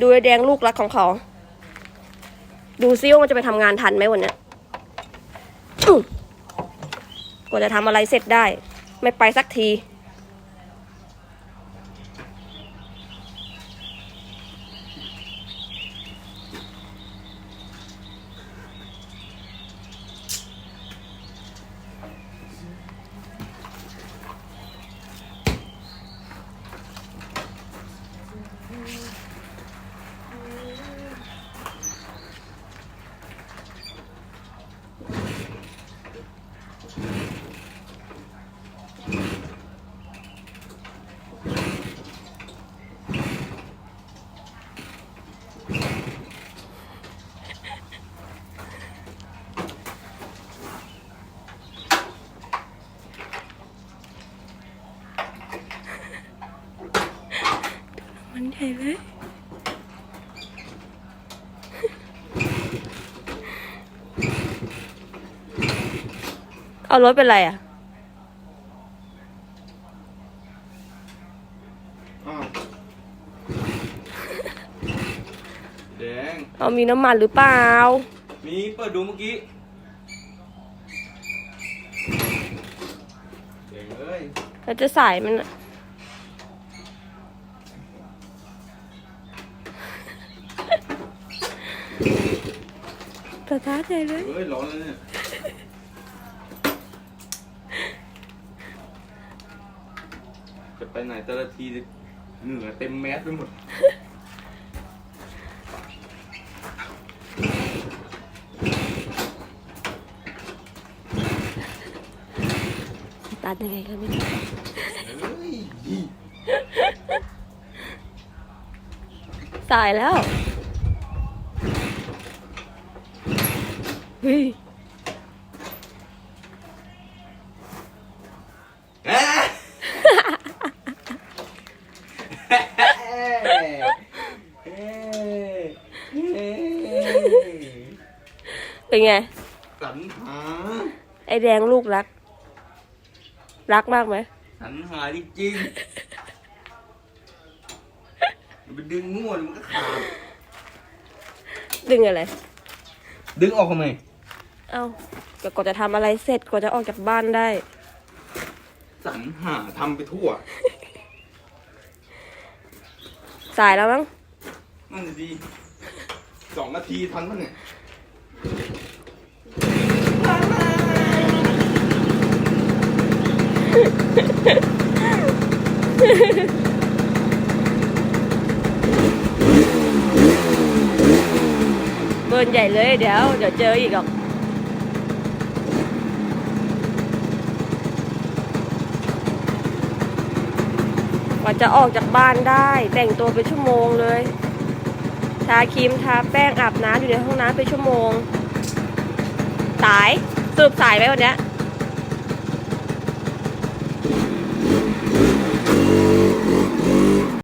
ดูแดงลูกรักของเขา ดูซิว่ามันจะไปทำงานทันไหมวันนี้กว่าจะทำอะไรเสร็จได้ ไม่ไปสักที มันใหญ่เลยเอารถเป็นไรอะ อ้าวแดง เอามีน้ำมันหรือเปล่า มีเปิดดูเมื่อกี้แดงเอ้ยเราจะสายมันอะ ตาท้าใจเลยเอ้ยร้อนแล้วเนี่ยจะไปไหนแต่ละทีเหงื่อเต็มแมสไปหมดตัดยังไงก็ไม่รู้เฮ้ยดีสายแล้ว เฮ้ยเอ๊ะเอ๊ะเอ๊ะเอ๊ะเป็นไงสรรหา ไอแดงลูกรัก รักมากไหมสรรหาจริงๆมันไปดึงงวดมันก็ขาด ดึงอะไร ดึงออกทำไม เอ้าก็กว่าจะทำอะไรเสร็จกว่าจะออกจากบ้านได้สรรหาทำไปทั่วสายแล้วมั้งนั่นน่ะดีสองนาทีทันปะเนี่ยเบิร์นใหญ่เลยเดี๋ยว เดี๋ยวเจออีกหรอก ว่าจะออกจากบ้านได้ แต่งตัวไปชั่วโมงเลยทาครีมทาแป้งอาบน้ำอยู่ในห้องน้ำไปชั่วโมง สายสรุปสายไหมวันเนี้ย